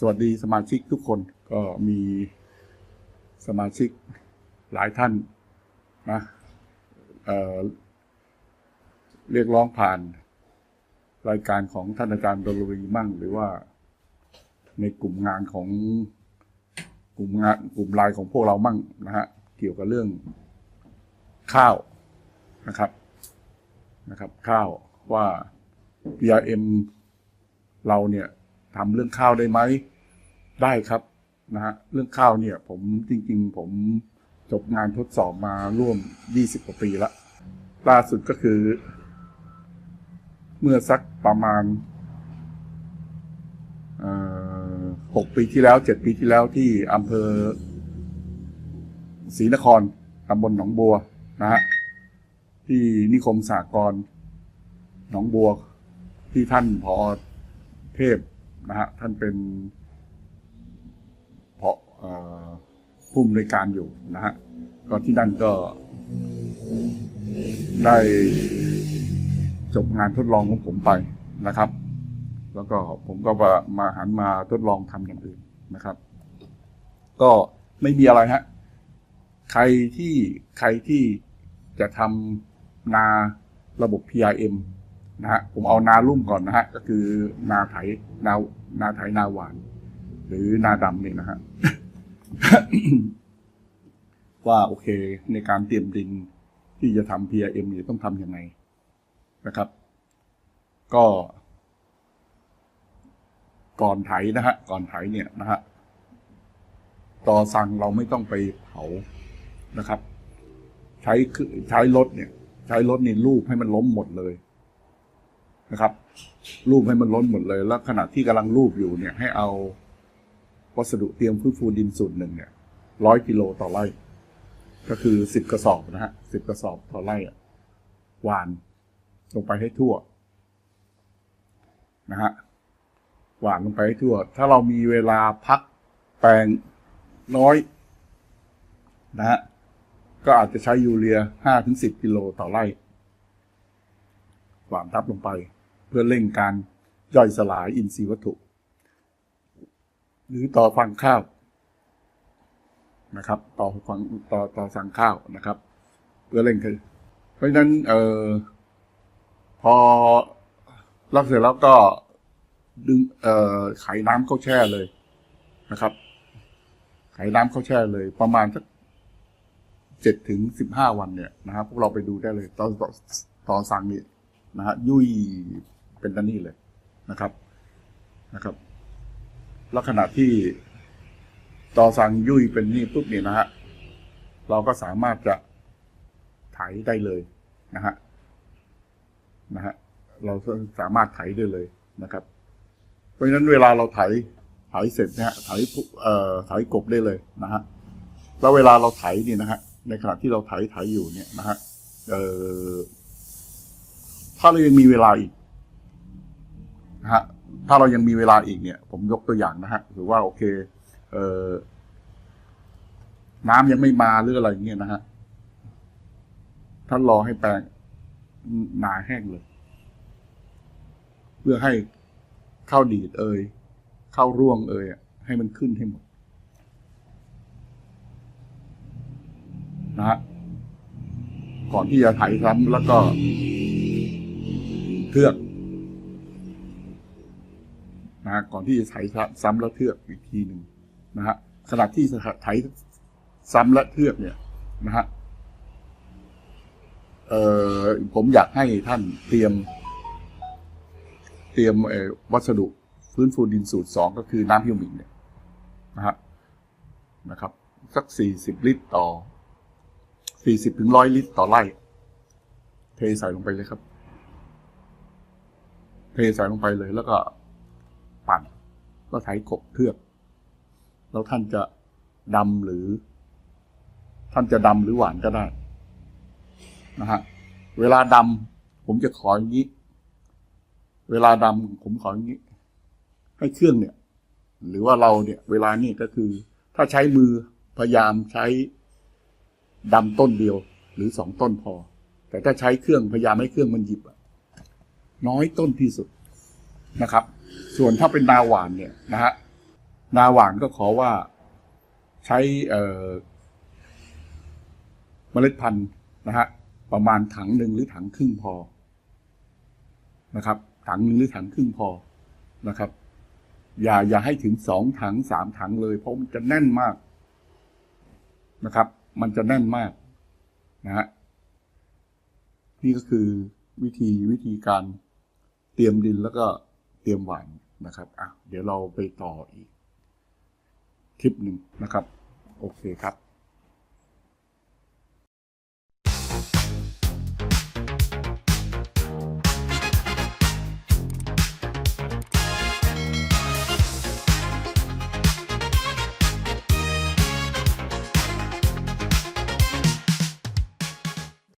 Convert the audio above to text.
สวัสดีสมาชิกทุกคนก็มีสมาชิกหลายท่านนะเเรียกร้องผ่านรายการของท่านอาจารย์ดลวีมั่ง หรือว่าในกลุ่มงานของกลุ่มงานกลุ่มไลน์ของพวกเรามั่งนะฮะเกี่ยวกับเรื่องข้าวนะครับนะครับ ข้าวว่า PRM เราเนี่ยทำเรื่องข้าวได้ไหม ได้ครับนะฮะเรื่องข้าวเนี่ย ผมจริง ๆ ผมจบงานทดสอบมาร่วม 20 กว่าปีละล่าสุดก็คือ เมื่อสักประมาณหกปีที่แล้วเจ็ดปีที่แล้วที่อำเภอศรีนครตำบลหนองบัวนะฮะที่นิคมสากรหนองบัว ที่ท่านพอเทพนะฮะท่านเป็น ผู้อำนวยการอยู่นะฮะก็ที่นั่นก็ได้จบงานทดลองของผมไปนะครับ แล้วก็ผมก็มามาหันมาทดลองทำอย่างอื่นนะครับ ก็ไม่มีอะไรฮะใครที่ใครที่จะทำนาระบบ PRM นะฮะผมเอานาลุ่มก่อนนะฮะก็คือนาไถนานาไถนาหวาน หรือนาดำนี่นะฮะ ว่าโอเค ในการเตรียมดินที่จะทำ PRM เนี่ยต้องทำยังไงนะครับ ก็ ก่อนไถนะฮะ ก่อนไถเนี่ยนะฮะต่อสั่งเราไม่ต้องไปเผานะครับ ใช้คือใช้รถเนี่ย ใช้รถนี่ลูบให้มันล้มหมดเลยนะครับรูปให้มันล้นหมดเลย แล้วขณะที่กำลังรูปอยู่เนี่ย ให้เอา วัสดุเตรียมฟื้นฟูดินสูตรหนึ่งเนี่ยร้อยกิโลต่อไร่ ก็คือสิบกระสอบนะฮะสิบกระสอบต่อไร่หวานลงไปให้ทั่วนะฮะหวานลงไปให้ทั่ว ถ้าเรามีเวลาพักแปลงน้อยนะฮะก็อาจจะใช้ยูเรียห้าถึงสิบกิโลต่อไร่ หวานทับลงไป เพื่อเร่งการย่อยสลายอินทรีย์วัตถุ หรือต่อฟังข้าวนะครับ ต่อฟังต่อต่อสั่งข้าวนะครับ เพื่อเร่งคือเพราะฉะนั้นเออพอรับเสร็จแล้วก็ดึงเอ่อไขน้ำเข้าแช่เลยนะครับ ไขน้ำเข้าแช่เลย ประมาณสักเจ็ดถึงสิบห้าวันเนี่ยนะครับพวกเราไปดูได้เลยตอนต่อต่อสั่งนี่นะฮะยุ่ยเป็นตันนี่เลยนะครับนะครับ ล้วขณะที่ต่อสั่งยุ่ยเป็นนี่ปุ๊บเนี่ยนะฮะเราก็สามารถจะไถได้เลยนะฮะนะฮะเราสามารถไถได้เลยนะครับ เพราะฉะนั้นเวลาเราไถไถเสร็จนี่ยไถปุ๊บเอ่อไถกบได้เลยนะฮะแล้วเวลาเราไถเนี่ยนะฮะในขณะที่เราไถไถอยู่เนี่ยนะฮะเอ่อถ้าเรายังมีเวลาอีกนะฮะ ถ้าเรายังมีเวลาอีกเนี่ย ผมยกตัวอย่างนะฮะหรือว่าโอเค เออน้ำยังไม่มาหรืออะไรเงี้ยนะฮะท่านรอให้แปลงนาแห้งเลย เพื่อให้ข้าวดีดเอ่ยข้าวร่วงเอ่ยให้มันขึ้นให้หมดนะฮะก่อนที่จะไถซ้ำแล้วก็เทือก นะฮะก่อนที่จะไถซ้ำแล้วเทือกอีกทีหนึ่งนะฮะขณะที่ไถซ้ำและเทือกเนี่ยนะฮะเอ่อผมอยากให้ท่านเตรียม เตรียมวัสดุฟื้นฟูดินสูตรสองก็คือน้ำฮิวมิกเนี่ยนะฮะนะครับ สักสี่สิบลิตรต่อสี่สิบถึงร้อยลิตรต่อไร่ เทใส่ลงไปเลยครับ เทใส่ลงไปเลยแล้วก็ แล้วไถกบเทือก แล้วท่านจะดำหรือ ท่านจะดำหรือหวานก็ได้นะฮะเวลาดำผมจะขออย่างนี้ เวลาดำผมขออย่างนี้ ให้เครื่องเนี่ย หรือว่าเราเนี่ย เวลานี่ก็คือ ถ้าใช้มือพยายามใช้ดำต้นเดียว หรือสองต้นพอ แต่ถ้าใช้เครื่องพยายามให้เครื่องมันหยิบน้อยต้นที่สุดนะครับ ส่วนถ้าเป็นนาหวานเนี่ยนะฮะนาหวานก็ขอว่าใช้เมล็ดพันธุ์นะฮะประมาณถังหนึ่งหรือถังครึ่งพอนะครับ ถังหนึ่งหรือถังครึ่งพอนะครับ อย่าอย่าให้ถึงสองถังสามถังเลย เพราะมันจะแน่นมากนะครับ มันจะแน่นมากนะฮะนี่ก็คือวิธีวิธีการเตรียมดินแล้วก็ เตรียมหวานนะครับอะเดี๋ยวเราไปต่ออีกคลิปหนึ่งนะครับ โอเคครับ